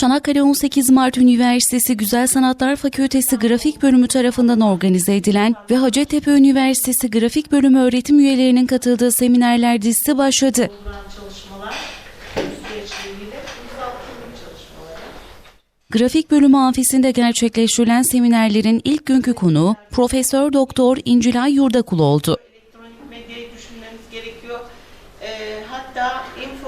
Çanakkale 18 Mart Üniversitesi Güzel Sanatlar Fakültesi Grafik Bölümü tarafından organize edilen ve Hacettepe Üniversitesi Grafik Bölümü öğretim üyelerinin katıldığı seminerler dizisi başladı. Grafik Bölümü amfisinde gerçekleştirilen seminerlerin ilk günkü konuğu Profesör Doktor İncilay Yurdakul oldu. Elektronik medyayı düşünmemiz gerekiyor. Ee,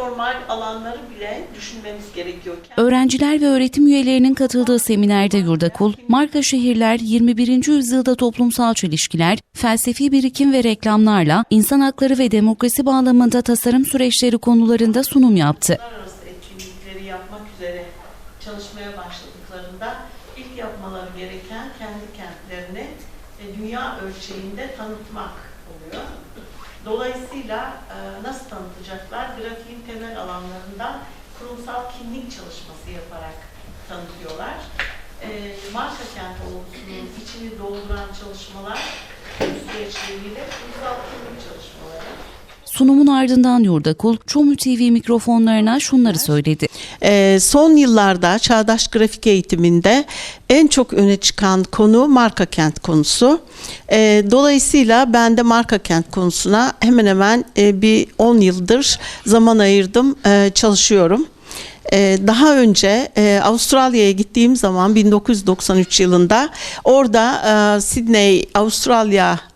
informal alanları bile düşünmemiz gerekiyor. Öğrenciler ve öğretim üyelerinin katıldığı seminerde Yurdakul, marka şehirler 21. yüzyılda toplumsal çelişkiler, felsefi birikim ve reklamlarla insan hakları ve demokrasi bağlamında tasarım süreçleri konularında sunum yaptı. Etkinlikleri yapmak üzere çalışmaya başladıklarında ilk yapmaları gereken kendi kentlerini dünya ölçeğinde tanıtmak oluyor. Dolayısıyla e, nasıl tanıtacaklar? Grafiğin temel alanlarından kurumsal kimlik çalışması yaparak tanıtıyorlar. E, Marka kent olgusunun içini dolduran çalışmalar süreçleriyle kurumsal kimlik çalışmaları. Sunumun ardından Yurdakul, Çomu TV mikrofonlarına şunları söyledi. Ee, son yıllarda çağdaş grafik eğitiminde en çok öne çıkan konu marka kent konusu. Ee, dolayısıyla ben de marka kent konusuna hemen hemen e, bir 10 yıldır zaman ayırdım, e, çalışıyorum. Ee, Daha önce e, Avustralya'ya gittiğim zaman 1993 yılında orada e, Sydney, Avustralya e,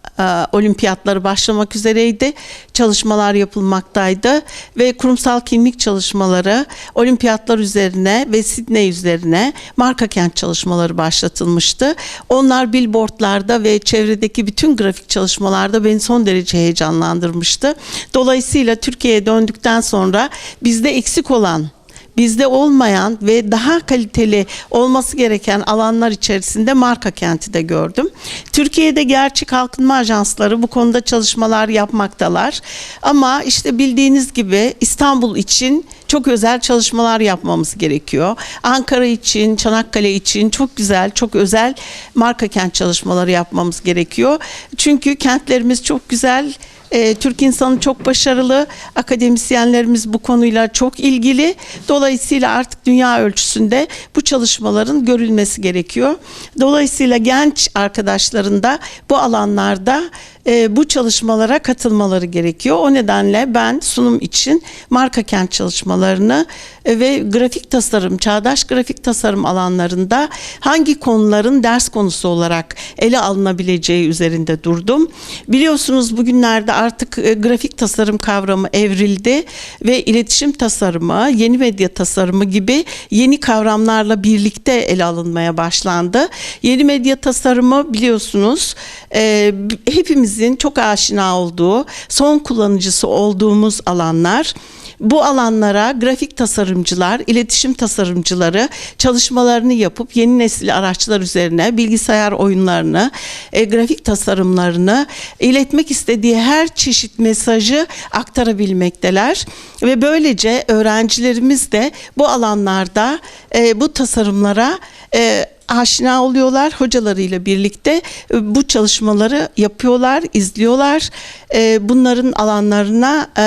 olimpiyatları başlamak üzereydi. Çalışmalar yapılmaktaydı ve kurumsal kimlik çalışmaları olimpiyatlar üzerine ve Sydney üzerine marka kent çalışmaları başlatılmıştı. Onlar billboardlarda ve çevredeki bütün grafik çalışmalarda beni son derece heyecanlandırmıştı. Dolayısıyla Türkiye'ye döndükten sonra bizde eksik olan bizde olmayan ve daha kaliteli olması gereken alanlar içerisinde marka kenti de gördüm. Türkiye'de gerçi kalkınma ajansları bu konuda çalışmalar yapmaktalar. Ama işte bildiğiniz gibi İstanbul için çok özel çalışmalar yapmamız gerekiyor. Ankara için, Çanakkale için çok güzel, çok özel marka kent çalışmaları yapmamız gerekiyor. Çünkü kentlerimiz çok güzel. E, Türk insanı çok başarılı. Akademisyenlerimiz bu konuyla çok ilgili. Dolayısıyla artık dünya ölçüsünde bu çalışmaların görülmesi gerekiyor. Dolayısıyla genç arkadaşların da bu alanlarda e, bu çalışmalara katılmaları gerekiyor. O nedenle ben sunum için marka kent çalışmalarını e, ve grafik tasarım, çağdaş grafik tasarım alanlarında hangi konuların ders konusu olarak ele alınabileceği üzerinde durdum. Biliyorsunuz bugünlerde artık e, grafik tasarım kavramı evrildi ve iletişim tasarımı, yeni medya tasarımı gibi yeni kavramlarla birlikte ele alınmaya başlandı. Yeni medya tasarımı biliyorsunuz e, hepimizin çok aşina olduğu, son kullanıcısı olduğumuz alanlar. Bu alanlara grafik tasarımcılar, iletişim tasarımcıları çalışmalarını yapıp yeni nesil araçlar üzerine bilgisayar oyunlarını, e, grafik tasarımlarını iletmek istediği her çeşit mesajı aktarabilmekteler ve böylece öğrencilerimiz de bu alanlarda e, bu tasarımlara e, aşina oluyorlar hocalarıyla birlikte e, bu çalışmaları yapıyorlar, izliyorlar. E, Bunların alanlarına e,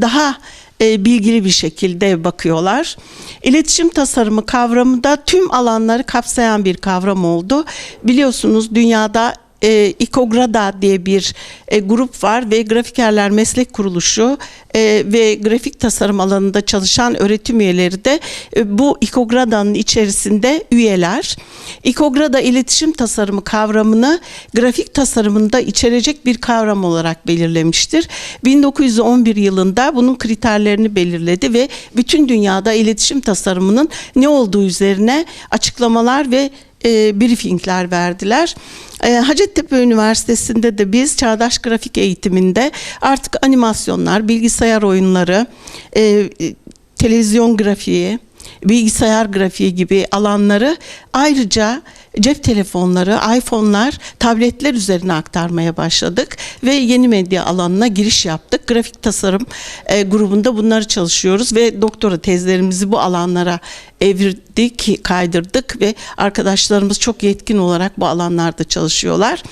daha e, bilgili bir şekilde bakıyorlar. İletişim tasarımı kavramı da tüm alanları kapsayan bir kavram oldu. Biliyorsunuz dünyada e, İkograda diye bir e, grup var ve Grafikerler Meslek Kuruluşu e, ve grafik tasarım alanında çalışan öğretim üyeleri de e, bu İkograda'nın içerisinde üyeler. İkograda iletişim tasarımı kavramını grafik tasarımında içerecek bir kavram olarak belirlemiştir. 1911 yılında bunun kriterlerini belirledi ve bütün dünyada iletişim tasarımının ne olduğu üzerine açıklamalar ve e, briefingler verdiler. E, Hacettepe Üniversitesi'nde de biz çağdaş grafik eğitiminde artık animasyonlar, bilgisayar oyunları, e, televizyon grafiği, bilgisayar grafiği gibi alanları ayrıca cep telefonları, iPhone'lar, tabletler üzerine aktarmaya başladık ve yeni medya alanına giriş yaptık. Grafik tasarım e, grubunda bunları çalışıyoruz ve doktora tezlerimizi bu alanlara evirdik, kaydırdık ve arkadaşlarımız çok yetkin olarak bu alanlarda çalışıyorlar.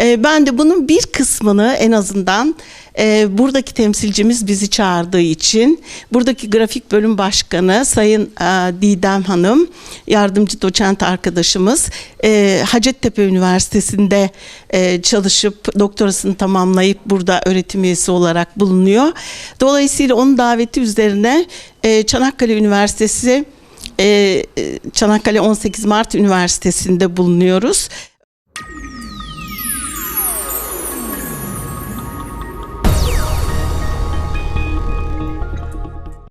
E, ben de bunun bir kısmını en azından e, buradaki temsilcimiz bizi çağırdığı için buradaki grafik bölüm başkanı Sayın e, Didem Hanım, yardımcı doçent arkadaşımız e, Hacettepe Üniversitesi'nde e, çalışıp doktorasını tamamlayıp burada öğretim üyesi olarak bulunuyor. Dolayısıyla onun daveti üzerine e, Çanakkale Üniversitesi e, Çanakkale 18 Mart Üniversitesi'nde bulunuyoruz.